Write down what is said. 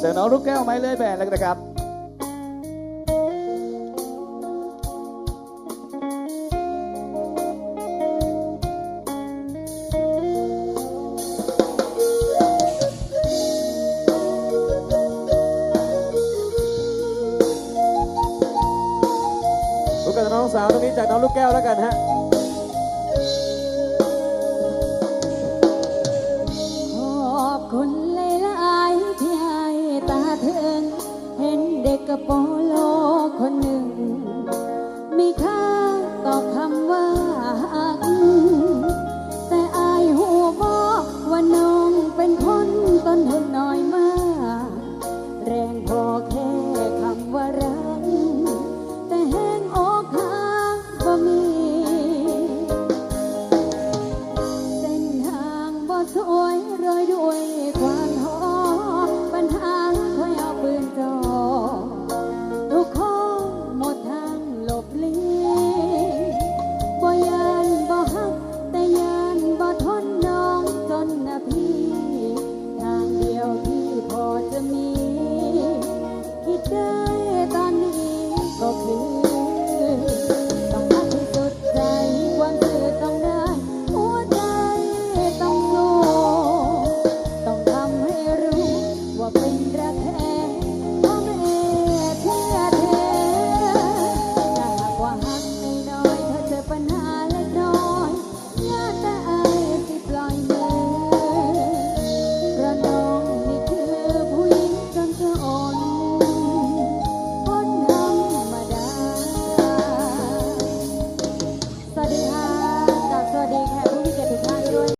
เสียงน้องลูกแก้วไม้เลื่อยแบนแล้วกันนะครับลูกกับน้องสาวตรงนี้จากน้องลูกแก้วแล้วกันฮะ ส้นทางบ่สวยโรยด้วย tendrá